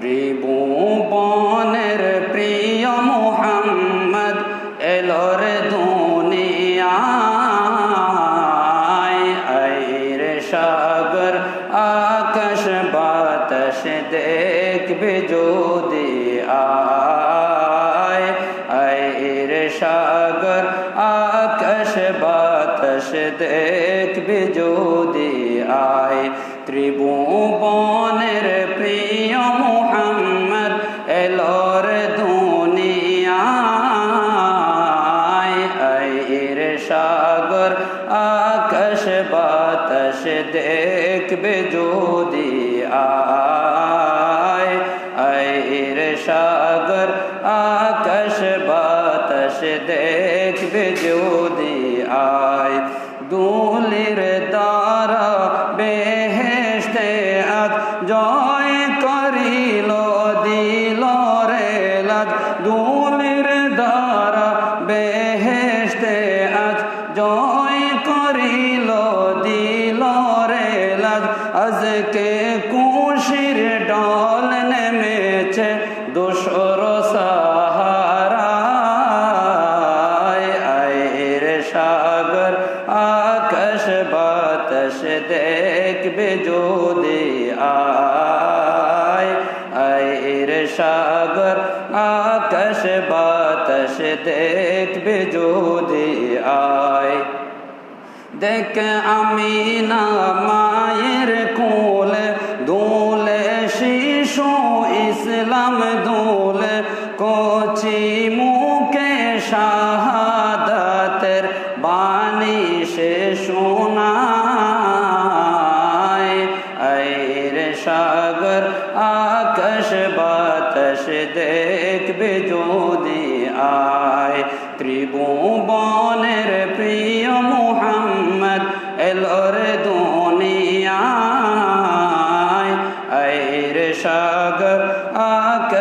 ত্রিভুবনের প্রিয় মোহাম্মদ এলোর দুনিয়ায়। আইর সাগর, আকাশ বাতাস দেখবে যদি আয়। সাগর, আকাশ বাতাস দেখবে যদি আয়। ত্রিভুবনের প্রিয় সাগর আকাশ বাতাস দেখবে যদি আয় সাগর আকাশ বাতাস দেখবে যদি আয় দুলির দ্বারা বেহেস্তে আজ জয় করিল দিল রে লাজ দুলির দ্বারা বেহেস্তে আজ জয় আজকে কুশির ডল নেমেছে দোসর সাহারা আয়ের সাগর আকাশ বাতাস দেখবে যদি আয়। সাগর আকাশ বাতাস দেখবে যদি আয়। দেখ আমি না মায়ের কোল দোলে শিশু ইসলাম দোল কচি মুখে শাহাদাতের বাণী সে শোনায়। আইর সাগর, আকাশ বাতাস দেখবে যদি আয়। ত্রিভুবনের